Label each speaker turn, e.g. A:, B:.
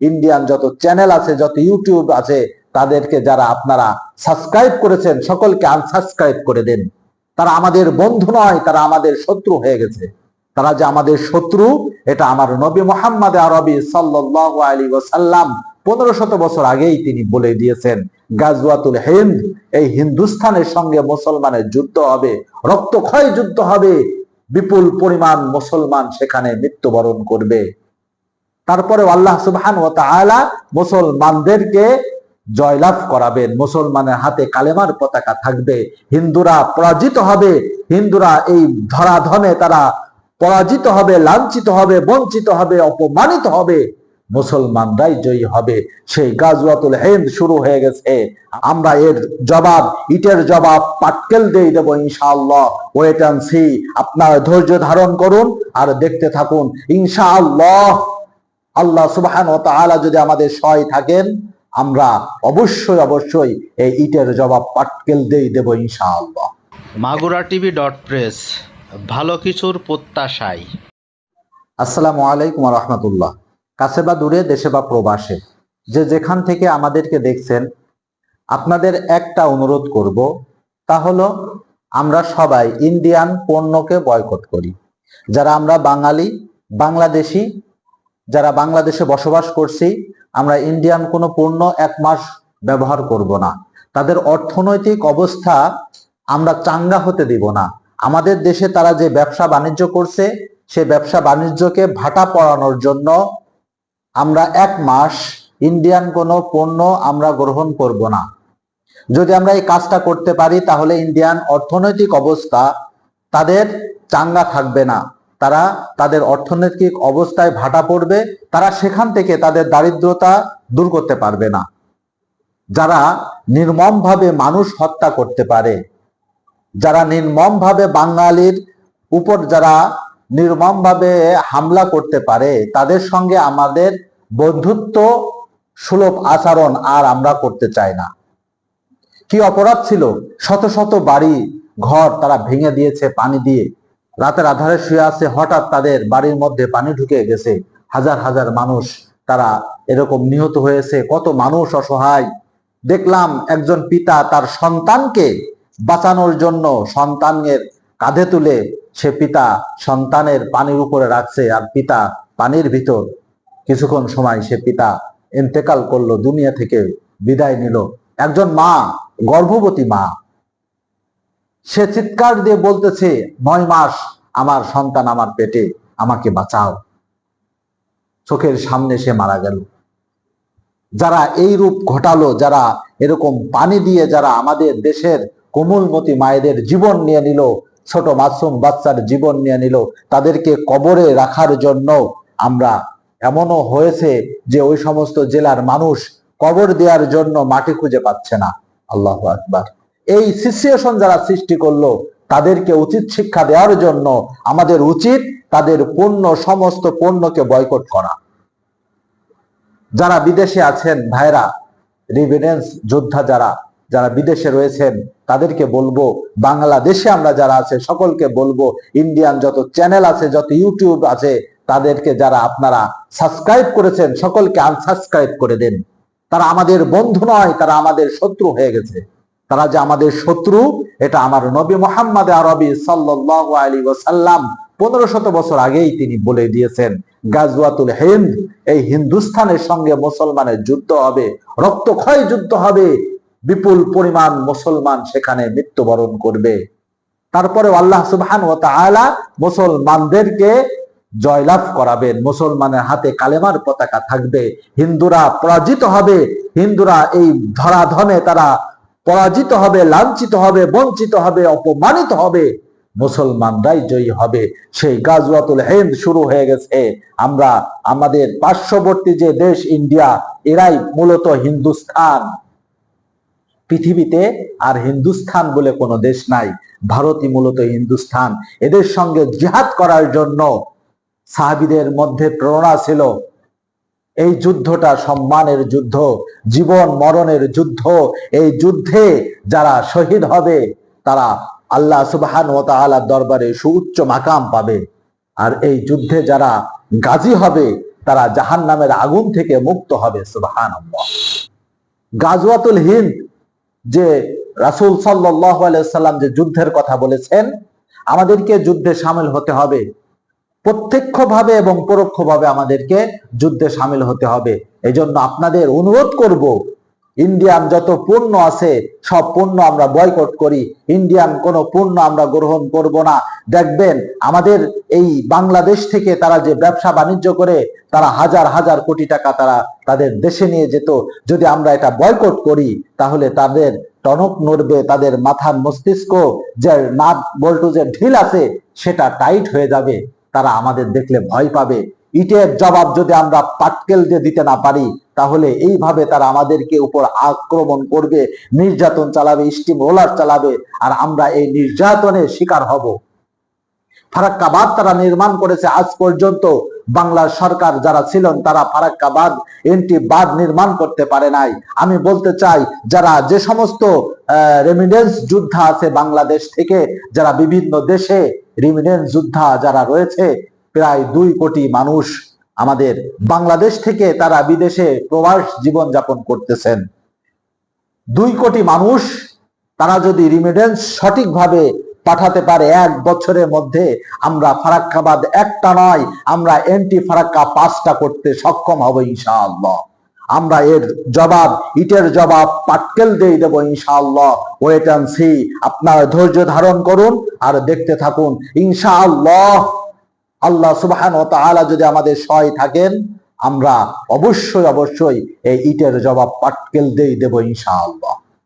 A: Indian যত channel আছে, যত ইউটিউব আছে, তাদেরকে যারা আপনারা সাবস্ক্রাইব করেছেন, সকলকে আনসাবস্ক্রাইব করে দেন। তারা আমাদের বন্ধু নয়, তারা আমাদের শত্রু হয়ে গেছে। তারা যে আমাদের শত্রু, এটা আমার নবী মোহাম্মদ আরবি সাল্লাহ আলী ওসাল্লাম পনেরো শত বছর আগেই তিনি বলে দিয়েছেন, গাজওয়াতুল হিন্দ, এই হিন্দুস্থানের সঙ্গে মুসলমানের যুদ্ধ হবে, রক্তক্ষয় যুদ্ধ হবে, বিপুল পরিমাণ মুসলমান সেখানে মৃত্যুবরণ করবে। তারপরে আল্লাহ সুবহান ও তাআলা মুসলমানদেরকে জয়লাভ করাবেন। মুসলমানের হাতে কালেমার পতাকা থাকবে, হিন্দুরা পরাজিত হবে, হিন্দুরা এই ধরাধমে তারা পরাজিত হবে, লাঞ্ছিত হবে, বঞ্চিত হবে, অপমানিত হবে, মুসলমানরাই জয়ী হবে। সেই গাজওয়াতুল হেন্দ শুরু হয়ে গেছে। আমরা এর জবাব, ইটের জবাব পাটকেল দিয়ে দেবো ইনশাআল্লাহ। ওয়েট অ্যান্ড সি আপনার ধৈর্য ধারণ করুন আর দেখতে থাকুন। ইনশাআল্লাহ। আল্লাহ সুবহান ও তাআলা যদি আমাদের সহায় থাকেন আমরা অবশ্যই অবশ্যই এই ইটের জবাব পাটকেল দিয়ে দেবো ইনশাআল্লাহ।
B: মাগুরা টিভি ডট প্রেস ভালো কিছুর প্রত্যাশায়।
A: আসসালামু আলাইকুম রহমতুল্লাহ। কাছে বা দূরে দেশে বা প্রবাসে যে যেখান থেকে আমাদেরকে দেখছেন আপনাদের একটা অনুরোধ করব তা হলো আমরা সবাই ইন্ডিয়ান পণ্যকে বয়কট করি। যারা আমরা বাঙালি বাংলাদেশি যারা বাংলাদেশে বসবাস করছি, আমরা ইন্ডিয়ান কোনো পণ্য এক মাস ব্যবহার করব না। তাদের অর্থনৈতিক অবস্থা আমরা চাঙ্গা হতে দিব না। আমাদের দেশে তারা যে ব্যবসা বাণিজ্য করছে, সে ব্যবসা বাণিজ্যকে ভাটা পড়ানোর জন্য আমরা এক মাস ইন্ডিয়ান কোনো পণ্য আমরা গ্রহণ করব না। যদি আমরা এই কাজটা করতে পারি, তাহলে ইন্ডিয়ান অর্থনৈতিক অবস্থা তাদের চাঙ্গা থাকবে না। তারা তাদের অর্থনৈতিক অবস্থায় ভাটা পড়বে, তারা সেখান থেকে তাদের দারিদ্রতা দূর করতে পারবে না। যারা নির্মমভাবে মানুষ হত্যা করতে পারে, যারা নির্মমভাবে বাঙালির উপর যারা নির্মমভাবে হামলা করতে পারে, তাদের সঙ্গে আমাদের বন্ধুত্ব সুলভ আচরণ আর আমরা করতে চাই না। কি অপরাধ ছিল? শত শত বাড়ি, ঘর তারা ভেঙে দিয়েছে পানি দিয়ে। রাতের আধারে শুয়ে আছে, হঠাৎ তাদের বাড়ির মধ্যে পানি ঢুকে গেছে। হাজার হাজার মানুষ তারা এরকম নিহত হয়েছে। কত মানুষ অসহায়। দেখলাম একজন পিতা তার সন্তানকে বাঁচানোর জন্য সন্তানের কাঁধে তুলে সে পিতা সন্তানের পানির উপরে রাখছে আর পিতা পানির ভিতর। কিছুক্ষণ সময় সে পিতা ইন্তেকাল করল, দুনিয়া থেকে বিদায় নিল। একজন মা, গর্ভবতী মা সে চিৎকার দিয়ে বলতেছে, নয় মাস আমার সন্তান আমার পেটে, আমাকে বাঁচাও। চোখের সামনে সে মারা গেল। যারা এই রূপ ঘটালো, যারা এরকম পানি দিয়ে যারা আমাদের দেশের কোমলমতি মায়েদের জীবন নিয়ে নিল, ছোট মাসুম বাচ্চার জীবন নিয়ে নিল, তাদেরকে কবরে রাখার জন্য আমরা এমনও হয়েছে যে ওই সমস্ত জেলার মানুষ কবর দেওয়ার জন্য মাটি খুঁজে পাচ্ছে না। আল্লাহ আকবার। এই সিচুয়েশন যারা সৃষ্টি করল, তাদেরকে উচিত শিক্ষা দেওয়ার জন্য আমাদের উচিত তাদের পণ্য, সমস্ত পণ্যকে বয়কট করা। যারা বিদেশে আছেন ভাইরা রিভিডেন্স যোদ্ধা যারা যারা বিদেশে রয়েছেন, তাদেরকে বলব, বাংলাদেশে আমরা যারা আছে, সকলকে বলব ইন্ডিয়ান যত চ্যানেল আছে, যত ইউটিউব আছে, তাদেরকে যারা আপনারা সাবস্ক্রাইব করেছেন, সকলকে আনসাবস্ক্রাইব করে দেন। তারা আমাদের বন্ধু নয়, তারা আমাদের শত্রু হয়ে গেছে। তারা যে আমাদের শত্রু, এটা আমার নবী মোহাম্মদ আরবি সাল্লাহ আলী ওসাল্লাম পনেরো শত বছর আগেই তিনি বলে দিয়েছেন, গাজওয়াতুল হিন্দ, এই হিন্দুস্থানের সঙ্গে মুসলমানের যুদ্ধ হবে, রক্তক্ষয় যুদ্ধ হবে, বিপুল পরিমাণ মুসলমান সেখানে মৃত্যুবরণ করবে। তারপরে আল্লাহ সুবহান ও তাআলা মুসলমানদেরকে জয়লাভ করাবেন, মুসলমানের হাতে কালেমার পতাকা থাকবে, হিন্দুরা পরাজিত হবে, হিন্দুরা এই ধরাধমে তারা পরাজিত হবে, লাঞ্ছিত হবে, বঞ্চিত হবে, অপমানিত হবে, মুসলমানরাই জয়ী হবে। সেই গাজওয়াতুল হিন্দ শুরু হয়ে গেছে। আমরা আমাদের পার্শ্ববর্তী যে দেশ ইন্ডিয়া, এরাই মূলত হিন্দুস্থান। পৃথিবীতে আর হিন্দুস্থান বলে কোনো দেশ নাই। ভারতই মূলত হিন্দুস্থান। এদের সঙ্গে জিহাদ করার জন্য সাহাবিদের মধ্যে প্রেরণা ছিল। এই যুদ্ধটা সম্মানের যুদ্ধ, জীবন মরণের যুদ্ধ। এই যুদ্ধে যারা শহীদ হবে, তারা আল্লাহ সুবহান ও তাআলার দরবারে সুউচ্চ মাকাম পাবে। আর এই যুদ্ধে যারা গাজী হবে, তারা জাহান নামের আগুন থেকে মুক্ত হবে সুবাহান গাজওয়াতুল হিন্দ, যে রাসূল সাল্লাল্লাহু আলাইহি সাল্লাম যে যুদ্ধের কথা বলেছেন, আমাদেরকে যুদ্ধে সামিল হতে হবে। প্রত্যক্ষভাবে এবং পরোক্ষভাবে আমাদেরকে যুদ্ধে সামিল হতে হবে। এজন্য আপনাদের অনুরোধ করব, ইন্ডিয়ান যত পণ্য আছে, সব পণ্য আমরা বয়কট করি। ইন্ডিয়ান কোনো পণ্য আমরা গ্রহণ করব না। দেখবেন, আমাদের এই বাংলাদেশ থেকে তারা যে ব্যবসা বাণিজ্য করে, তারা হাজার হাজার কোটি টাকা তারা তাদের দেশে নিয়ে যেত। যদি আমরা এটা বয়কট করি, তাহলে তাদের টনক নড়বে, তাদের মাথার মস্তিষ্ক যে নাট বল্টু যে ঢিল আছে, সেটা টাইট হয়ে যাবে। তারা আমাদের দেখলে ভয় পাবে। ইটের জবাব যদি আমরা পাটকেল দিয়ে দিতে না পারি, তাহলে এইভাবে তারা আমাদেরকে উপর আক্রমণ করবে, নির্যাতন চালাবে স্টিম রোলার চালাবে, আর আমরা এই নির্যাতনের শিকার হব। ফারাক্কাবাদ তারা নির্মাণ করেছে আজ পর্যন্ত। বাংলার সরকার যারা ছিলেন, তারা ফারাক্কাবাদ বাদ নির্মাণ করতে পারে নাই। আমি বলতে চাই, যারা যে সমস্ত রেমিডেন্স যোদ্ধা আছে বাংলাদেশ থেকে, যারা বিভিন্ন দেশে রিমিডেন্স যোদ্ধা যারা রয়েছে, প্রায় দুই কোটি মানুষ আমাদের বাংলাদেশ থেকে তারা বিদেশে প্রবাস জীবন যাপন করতেছেন। দুই কোটি মানুষ তারা যদি রিমিডেন্স সঠিকভাবে পাঠাতে পারে, এক বছরের মধ্যে আমরা ফারাক্কাবাদ একটা নয়, আমরা এন্টি ফারাক্কা পাঁচটা করতে সক্ষম হব ইনশাআল্লাহ। আমরা এর জবাব, ইটের জবাব পাটকেল দিয়ে দেব ইনশাআল্লাহ। ওয়েট অ্যান্ড সি আপনার ধৈর্য ধারণ করুন আর দেখতে থাকুন। ইনশাআল্লাহ। আল্লাহ সুবাহান ও তাআলা যদি আমাদের সয় থাকেন, আমরা অবশ্যই অবশ্যই এই ইটের জবাব পাটকেল দিয়ে দেব ইনশাআল্লাহ।